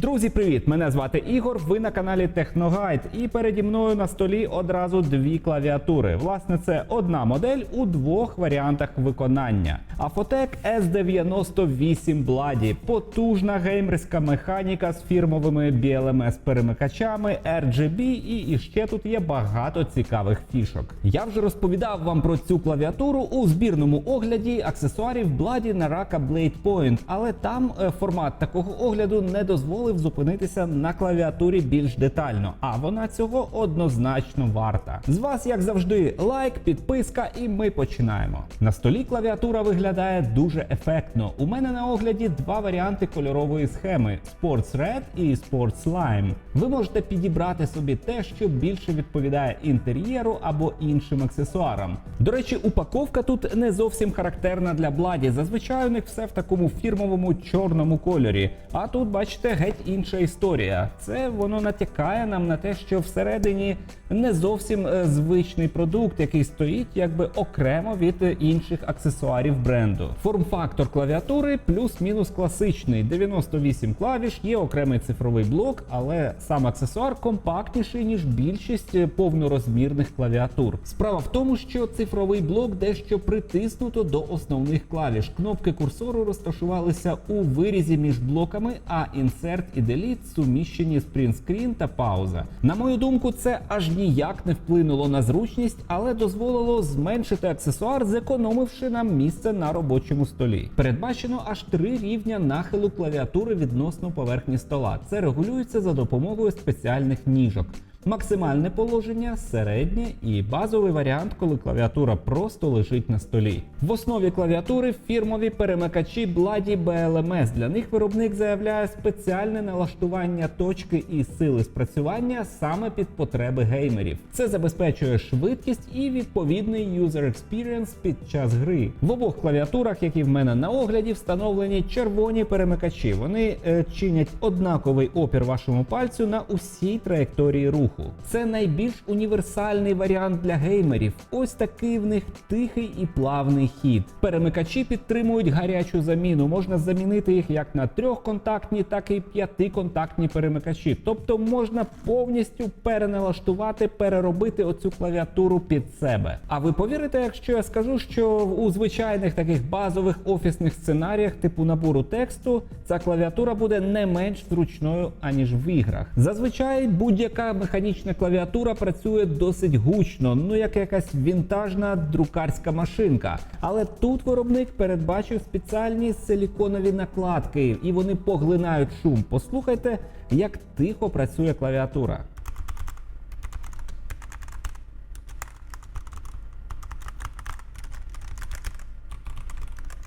Друзі, привіт! Мене звати Ігор. Ви на каналі Техногайд. І переді мною на столі одразу дві клавіатури. Власне, це одна модель у двох варіантах виконання. Afotec S98 Bloody. потужна геймерська механіка з фірмовими BLMS перемикачами, RGB і іще тут є багато цікавих фішок. Я вже розповідав вам про цю клавіатуру у збірному огляді аксесуарів Bloody на Raka Blade Point, але там е, формат такого огляду не дозволив зупинитися на клавіатурі більш детально. А вона цього однозначно варта. З вас, як завжди, лайк, підписка, і ми починаємо. На столі клавіатура виглядає дуже ефектно. У мене на огляді два варіанти кольорової схеми: Sports Red і Sports Lime. Ви можете підібрати собі те, що більше відповідає інтер'єру або іншим аксесуарам. До речі, упаковка тут не зовсім характерна для Бладі. Зазвичай у них все в такому фірмовому чорному кольорі. А тут, бачите, геть інша історія. Це воно натякає нам на те, що всередині не зовсім е, звичний продукт, який стоїть якби окремо від е, інших аксесуарів бренду. Форм-фактор клавіатури плюс-мінус класичний. 98 клавіш, є окремий цифровий блок, але сам аксесуар компактніший ніж більшість е, повнорозмірних клавіатур. Справа в тому, що цифровий блок дещо притиснуто до основних клавіш. Кнопки курсору розташувалися у вирізі між блоками, а Insert і Delete суміщені Print та пауза. На мою думку, це аж ніяк не вплинуло на зручність, але дозволило зменшити аксесуар, зекономивши нам місце на робочому столі. Передбачено аж три рівня нахилу клавіатури відносно поверхні стола. Це регулюється за допомогою спеціальних ніжок. Максимальне положення, середнє і базовий варіант, коли клавіатура просто лежить на столі. В основі клавіатури фірмові перемикачі Bloody BLMS. Для них виробник заявляє спеціальне налаштування точки і сили спрацювання саме під потреби геймерів. Це забезпечує швидкість і відповідний user experience під час гри. В обох клавіатурах, які в мене на огляді, встановлені червоні перемикачі. Вони е, чинять однаковий опір вашому пальцю на усій траєкторії руху. Це найбільш універсальний варіант для геймерів. Ось такий в них тихий і плавний хід. Перемикачі підтримують гарячу заміну. Можна замінити їх як на трьохконтактні, так і п'ятиконтактні перемикачі. Тобто можна повністю переналаштувати, переробити оцю клавіатуру під себе. А ви повірите, якщо я скажу, що у звичайних таких базових офісних сценаріях, типу набору тексту, ця клавіатура буде не менш зручною аніж в іграх. Зазвичай будь-яка механічна клавіатура працює досить гучно, ну як якась вінтажна друкарська машинка. Але тут виробник передбачив спеціальні силіконові накладки, і вони поглинають шум. Послухайте, як тихо працює клавіатура.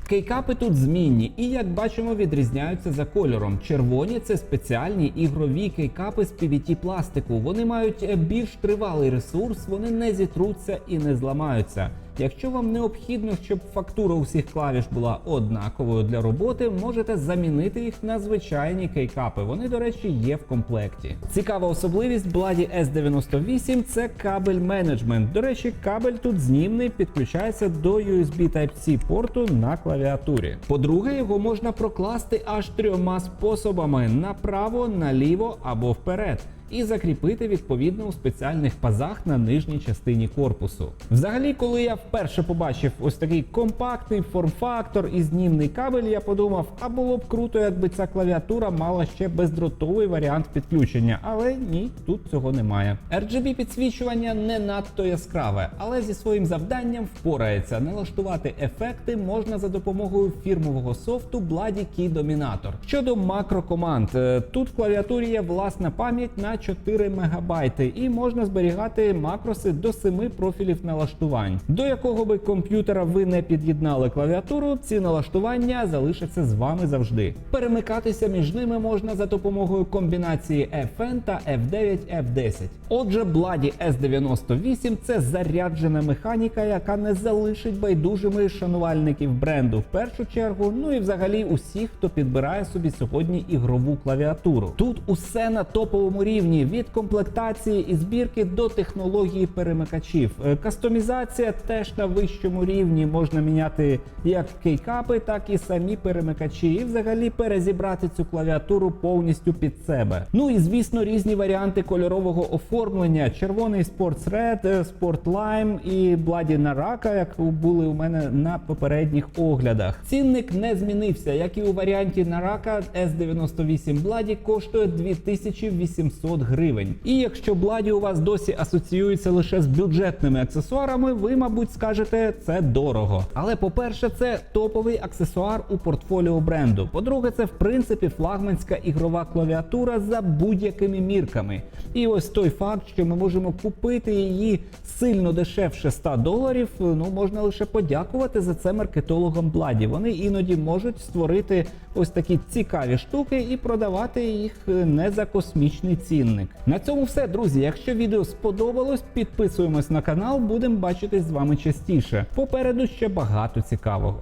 Кейкапи тут змінні і, як бачимо, відрізняються за кольором. Червоні це спеціальні ігрові кейкапи з PVT пластику. Вони мають е, більш тривалий ресурс, вони не зітруться і не зламаються. Якщо вам необхідно, щоб фактура усіх клавіш була однаковою для роботи, можете замінити їх на звичайні кейкапи. Вони, до речі, є в комплекті. Цікава особливість Bloody S98 це кабель менеджмент. До речі, кабель тут знімний, підключається до USB Type-C порту на клавіатурі. По-друге, його можна прокласти аж трьома способами: направо, наліво або вперед. І закріпити відповідно у спеціальних пазах на нижній частині корпусу. Взагалі, коли я вперше побачив ось такий компактний форм-фактор і знімний кабель, я подумав, а було б круто, якби ця клавіатура мала ще бездротовий варіант підключення, але ні, тут цього немає. RGB підсвічування не надто яскраве, але зі своїм завданням впорається. Налаштувати ефекти можна за допомогою фірмового софту Bloody Key Dominator. Щодо макрокоманд, е, тут в клавіатурі є власна пам'ять на 4 МБ і можна зберігати макроси до 7 профілів налаштувань. До якого би комп'ютера ви не під'єднали клавіатуру, ці налаштування залишаться з вами завжди. Перемикатися між ними можна за допомогою комбінації FN та F9 F10. Отже, Bloody S98 це заряджена механіка, яка не залишить байдужими шанувальників бренду в першу чергу, ну і взагалі усіх, хто підбирає собі сьогодні ігрову клавіатуру. Тут усе на топовому рівні від комплектації і збірки до технології перемикачів. Е, Кастомізація теж на вищому рівні. Можна міняти як кейкапи, так і самі перемикачі, і взагалі перезібрати цю клавіатуру повністю під себе. Ну і звісно, різні варіанти кольорового оформлення: червоний Sports Red, е, Sport Lime і Bloody Naraka, як були у мене на попередніх оглядах. Цінник не змінився, як і у варіанті Naraka S98 Bloody коштує 2800 гривень. І якщо Bloody у вас досі асоціюється лише з бюджетними аксесуарами, ви, мабуть, скажете, це дорого. Але по-перше, це топовий аксесуар у портфоліо бренду. По-друге, це в принципі флагманська ігрова клавіатура за будь-якими мірками. І ось той факт, що ми можемо купити її сильно дешевше 100 доларів, ну можна лише подякувати за це маркетологам Бладі. Вони іноді можуть створити ось такі цікаві штуки і продавати їх не за космічний цінник. На цьому все, друзі. Якщо відео сподобалось, підписуємось на канал, будемо бачитись з вами частіше. Попереду ще багато цікавого.